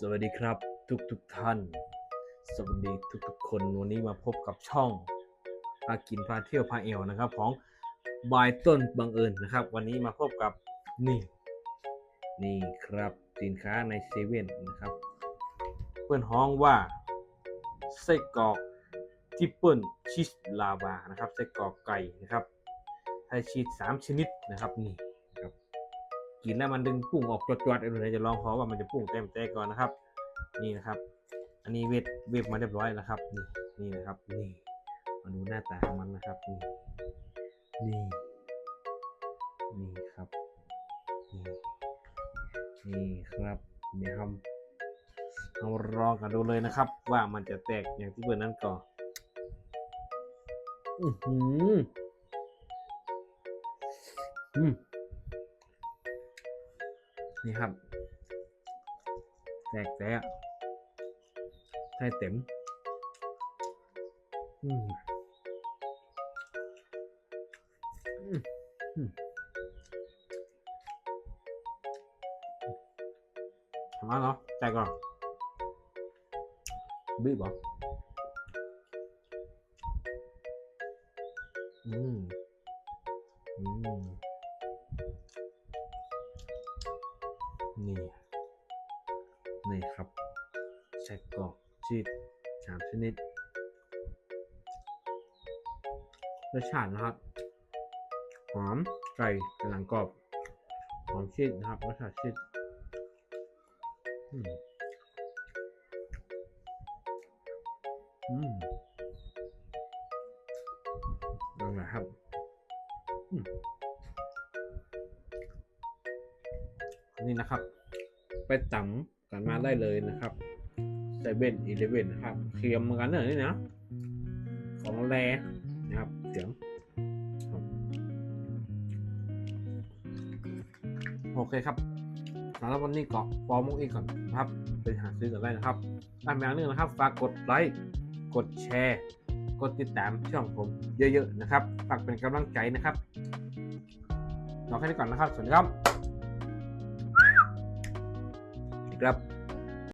สวัสดีครับทุกทุกๆท่าน สวัสดีทุกทุกๆคนวันนี้มาพบกับช่องพากินพาเที่ยวพาเอวนะครับ ของบายต้นบังเอิญนะครับ วันนี้มาพบกับนี่ นี่ครับสินค้าในเซเว่นนะครับ เพื่อนห้องว่าไส้กรอกทิปเปิลชีสลาวานะครับไส้กรอกไก่นะครับไทยชีสสามชนิดนะครับนี่ กินแล้วมันดึงปุ้งออกจวดๆเดี๋ยวจะลองขอว่ามันจะปุ้งเต็มใจก่อนนะครับ นี่นะครับ อันนี้เวทเวฟมาเรียบร้อยแล้วครับ นี่นี่นะครับนี่มาดูหน้าตาของมันนะครับนี่นี่นี่ครับนี่นี่ครับเดี๋ยวเราเราลองกันดูเลยนะครับ ว่ามันจะแตกอย่างที่เพื่อนนั้นก่อนอือหืออืม นี่ครับ แตกแล้วใช่เต็ม อืมอืมอืมทำมาเหรอใจก่อนบีบเหรออืม อืม นี่นี่ครับไส้กรอกชีสสามชนิดรสชาตินะครับ หอมไก่เป็นหลังกรอบหอมชีสนะครับรสชาติชีสอืมอืม นี่นะครับ ไปตำกันมาได้เลยนะครับเซเว่นอีเลเว่นนะครับเคียมเหมือนกันเนอะนี่นะ ของแรนะครับ เสียงโอเคครับสำหรับวันนี้ก็ฟอร์มกอีกก่อนนะครับไปหาซื้อกันได้นะครับตามอย่างนึงนะครับฝากกดไลค์กดแชร์ กดติดตามช่องผมเยอะๆนะครับฝากเป็นกำลังใจนะครับเรอแค่นี้ก่อนนะครับ สวัสดีครับ Grab.